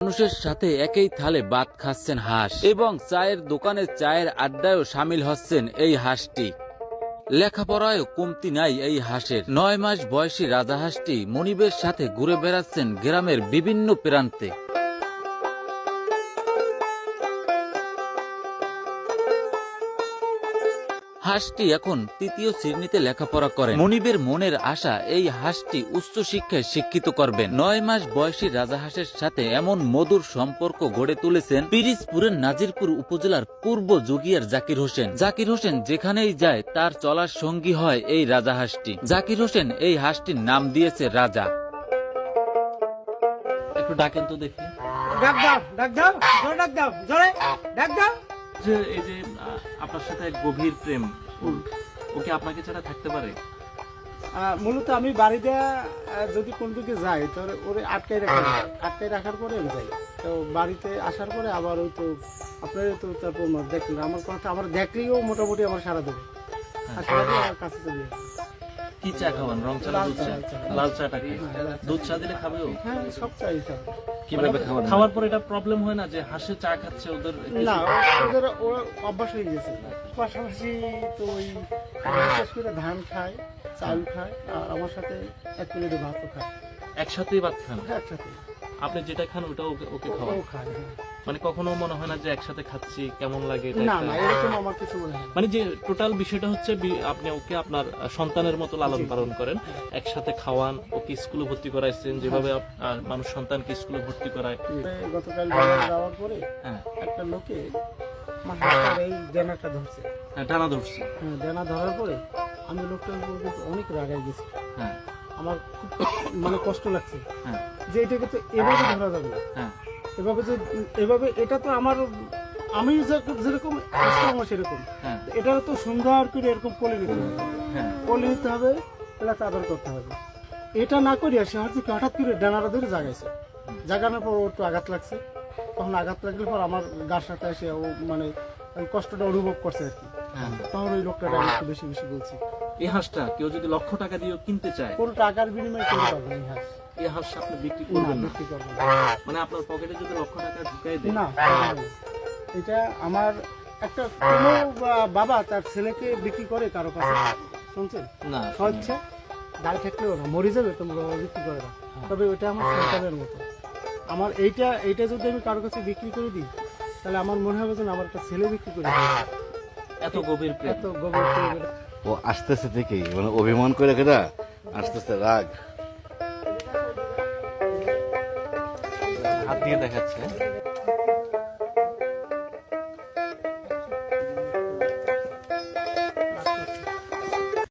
মানুষের সাথে একই থালে ভাত খাচ্ছেন হাঁস এবং চায়ের দোকানে চায়ের আড্ডায়ও সামিল হচ্ছেন এই হাঁসটি। লেখাপড়ায় কমতি নাই এই হাঁসের। নয় মাস বয়সী রাজা হাঁসটি মনিবের সাথে ঘুরে বেড়াচ্ছেন গ্রামের বিভিন্ন প্রান্তে। হাঁসটি এখন তৃতীয় শ্রেণীতে লেখাপড়া করে মনিবের মনের আশা এই হাঁসটি উচ্চ শিক্ষায় শিক্ষিত করবেন। নয় মাস বয়সী রাজাহাঁসের সাথে এমন মধুর সম্পর্ক গড়ে তুলেছেন পিরিজপুরের নাজিরপুর উপজেলার পূর্ব যোগিয়ার জাকির হোসেন। জাকির হোসেন যেখানেই যায়, তার চলার সঙ্গী হয় এই রাজাহাঁসটি জাকির হোসেন এই হাঁসটির নাম দিয়েছে রাজা। একটু ডাকেন তো দেখি। ডাক দাও ডাক দাও ডাক দাও ডাক দাও। যে এই যে আপনার সাথে এক গভীর প্রেম ওকে ও কি আপনাকে ছাড়া থাকতে পারে? মূলত আমি বাড়িতে যদি কোন দিকে যাই তাহলে ওরে আটকাই রাখা আটকাই রাখার পরে আমি যাই। তো বাড়িতে আসার পরে আবার ওই তো আপনার তো তারপর দেখলেন আমার কথা আমার দেখলেও মোটামুটি আমার সারা দেবে। আর সারা দিয়ে আমার কাছে চলে যাবে কি চা খাওয়ান রং চা দুধ চা? লাল চাটা দুধ চা দিলে খাবে ও? হ্যাঁ সব চাই কীভাবে খাওয়ান? খাওয়ার পর এটা প্রবলেম হয় না যে হাসে চা খাচ্ছে ওদের না ওদের ওরা অভ্যাস হয়ে গেছে। পাশাপাশি তো ওই বিশেষ করে ধান খায় চাল খায় আর আমার সাথে এক প্লেটে ভাতও খায়। একসাথেই ভাত খান? একসাথে আপনি যেটা খান ওটা ওকে খাওয়ান। হ্যাঁ। মানে কখনো মনে হয় না যে একসাথে খাচ্ছি কেমন লাগে না না এরকম আমার কিছু মনে হয় মানে যে টোটাল বিষয়টা হচ্ছে আপনি ওকে আপনার সন্তানের মতো লালন পালন করেন। একসাথে খাওয়ান ওকে স্কুলে ভর্তি করাইছেন যেভাবে আপ- মানুষ সন্তানকে স্কুলে ভর্তি করায়। গতকাল যাওয়ার পরে হ্যাঁ। একটা লোকে এই দেনাটা ধরছে। হ্যাঁ, টানা ধরছে। হ্যাঁ দেনা ধরার পরে আমি লোকটার উপর অনেক রাগাই গেছি। হ্যাঁ। আমার খুব মানে কষ্ট লাগছে। হ্যাঁ। যে এটাকে তো এভাবে ধরা যাবে না। হ্যাঁ। এভাবে যে এভাবে এটা তো আমার আমি যেরকম আমার সেরকম। হ্যাঁ। এটা তো সুন্দর করে এরকম কোলে নিতে হবে। কোলে নিতে হবে প্লাস আদর করতে হবে। এটা না করিয়া সে হচ্ছে কি হঠাৎ করে ডানারা ধরে জাগাইছে। জাগানোর পর ওর একটু আঘাত লাগছে। তখন আঘাত লাগলে পর আমার গার সাথে এসে ও মানে কষ্টটা অনুভব করছে আর কি। হ্যাঁ। ওই লোকটা আমি একটু বেশি বেশি বলছি। এই হাঁসটা কেউ যদি লক্ষ টাকা দিয়ে কিনতে চায় কোন টাকার বিনিময়ে করে পাবো না এই হাঁস। এই হাঁস আপনি বিক্রি করবেন না। বিক্রি মানে আপনার পকেটে যদি লক্ষ টাকা ঢুকাই দেয়। না এটা আমার একটা কোনো বাবা তার ছেলেকে বিক্রি করে কারও কাছে। শুনছেন? না হচ্ছে দায় থাকলেও না মরে যাবে তো বিক্রি করে না তবে ওইটা আমার সন্তানের মতো। আমার এইটা এইটা যদি আমি কারও কাছে বিক্রি করে দিই তাহলে আমার মনে হবে যে আমার একটা ছেলে বিক্রি করে দিয়েছে। এত গভীর প্রেম। এত গভীর প্রেম এটা। আস্তে আসতেছে থেকেই মানে অভিমান করে কেটা আস্তে রাগ। হাত দিয়ে দেখাচ্ছে।